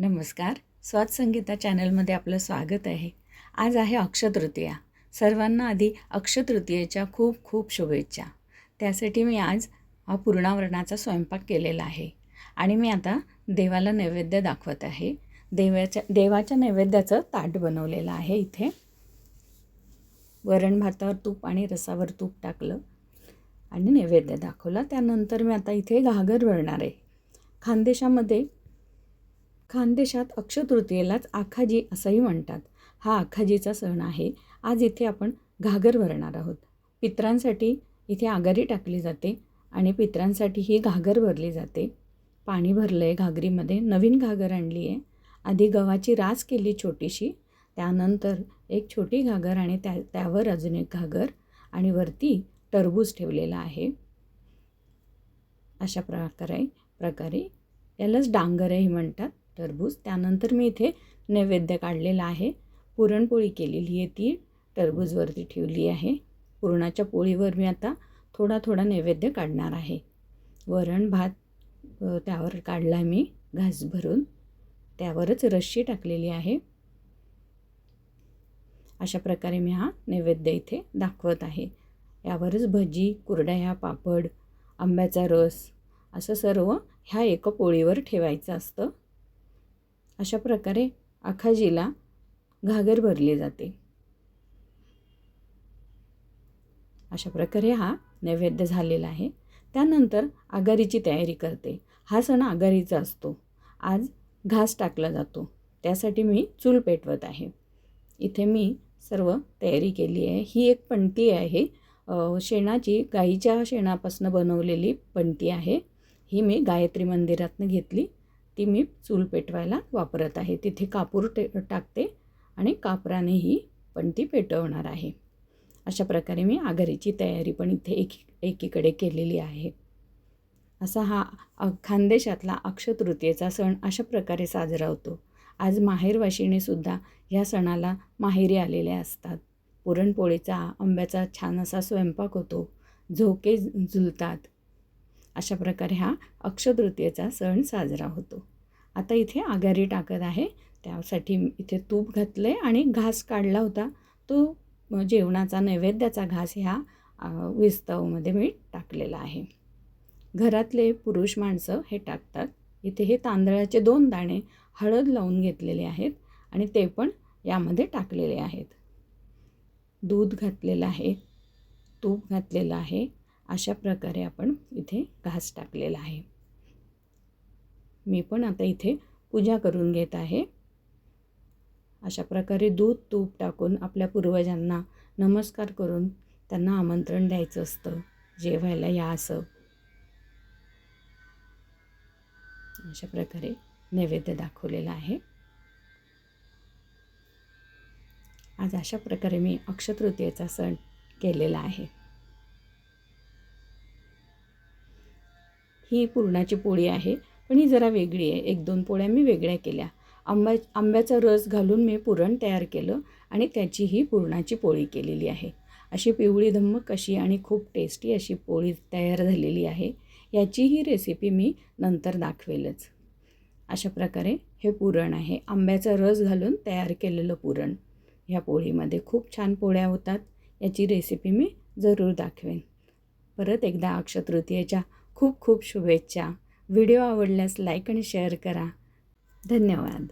नमस्कार. स्वाद संगीता चॅनलमध्ये आपलं स्वागत आहे. आज आहे अक्षतृतीया सर्वांना आधी अक्षतृतीयेच्या खूप खूप शुभेच्छा. त्यासाठी मी आज हा पूर्णावरणाचा स्वयंपाक केलेला आहे. आणि मी आता देवाला नैवेद्य दाखवत आहे. देवाच्या देवाच्या नैवेद्याचं ताट बनवलेलं आहे इथे. वरण भातावर तूप आणि रसावर तूप टाकलं आणि नैवेद्य दाखवला. त्यानंतर मी आता इथे घागर भरणार आहे. खानदेशामध्ये खानदेशात अक्षतृतीयेलाच आखाजी असंही म्हणतात. हा आखाजीचा सण आहे. आज इथे आपण घागर भरणार आहोत. पित्रांसाठी इथे आगारी टाकली जाते आणि पित्रांसाठी ही घागर भरली जाते. पाणी भरलं आहे घागरीमध्ये. नवीन घागर आणली आहे. आधी गव्हाची रास केली छोटीशी. त्यानंतर एक छोटी घागर आणि त्या त्यावर अजून एक घागर आणि वरती टरबूज ठेवलेला आहे. अशा प्रकारे प्रकारे यालाच डांगरही म्हणतात. टरबूज. त्यानंतर मी इथे नैवेद्य काढलेला आहे. पुरणपोळी केलेली आहे ती. टरबूजवरती ठेवली आहे. पुरणाच्या पोळीवर मी आता थोडा थोडा नैवेद्य काढणार आहे. वरण भात त्यावर काढला आहे मी घास भरून. त्यावरच रश्शी टाकलेली आहे. अशा प्रकारे मी हा नैवेद्य इथे दाखवत आहे. यावरच भजी कुरड्या पापड आंब्याचा रस असं सर्व ह्या एका पोळीवर ठेवायचं असतं. अशा प्रकारे आखाजीला घागर भरली जाते. अशा प्रकारे हा नैवेद्य झालेला आहे. त्यानंतर आगारीची तयारी करते. हा सण आगारीचा असतो. आज घास टाकला जातो. त्यासाठी मी चूल पेटवत आहे. इथे मी सर्व तयारी केली आहे. ही एक पणती आहे. शेणाची गाईच्या शेणापासून बनवलेली पणती आहे. ही मी गायत्री मंदिरातनं घेतली. ती मी चूल पेटवायला वापरत आहे. तिथे कापूर टे टाकते आणि कापरानेही पण ती पेटवणार आहे. अशा प्रकारे मी आघारीची तयारी पण इथे एक एकीकडे केलेली आहे. असा हा खानदेशातला अक्षतृतीयेचा सण अशा प्रकारे साजरा होतो. आज माहेरवाशिणीसुद्धा ह्या सणाला माहेरी आलेल्या असतात. पुरणपोळीचा आंब्याचा छान असा स्वयंपाक होतो. झोके झुलतात. अशा प्रकारे हा अक्षतृतीयेचा सण साजरा होतो. आता इथे आगारी टाकत आहे. त्यासाठी इथे तूप घातलं आहे आणि घास काढला होता. तो जेवणाचा नैवेद्याचा घास ह्या विस्तवमध्ये मी टाकलेला आहे. घरातले पुरुष माणसं हे टाकतात. इथे हे तांदळाचे दोन दाणे हळद लावून घेतलेले आहेत आणि ते पण यामध्ये टाकलेले आहेत. दूध घातलेलं आहे. तूप घातलेलं आहे. अशा प्रकारे आपण इथे घास टाकलेला आहे. मी पण आता इथे पूजा करून घेत आहे. अशा प्रकारे दूध तूप टाकून आपल्या पूर्वजांना नमस्कार करून त्यांना आमंत्रण द्यायचं असतं. जेवायला या असं. अशा प्रकारे नैवेद्य दाखवलेला आहे. आज अशा प्रकारे मी अक्षतृतीयेचा सण केलेला आहे. ही पुरणाची पोळी आहे पण ही जरा वेगळी आहे. एक दोन पोळ्या मी वेगळ्या केल्या. आंब्या आंब्याचा रस घालून मी पुरण तयार केलं आणि त्याची ही पुरणाची पोळी केलेली आहे. अशी पिवळी धम्मक अशी आणि खूप टेस्टी अशी पोळी तयार झालेली आहे याची ही रेसिपी मी नंतर दाखवेलच. अशा प्रकारे हे पुरण आहे. आंब्याचा रस घालून तयार केलेलं पुरण. ह्या पोळीमध्ये खूप छान पोळ्या होतात. याची रेसिपी मी जरूर दाखवेन. परत एकदा अक्षतृतीयेच्या खूप खूप शुभेच्छा. व्हिडिओ आवडल्यास लाईक आणि शेअर करा. धन्यवाद.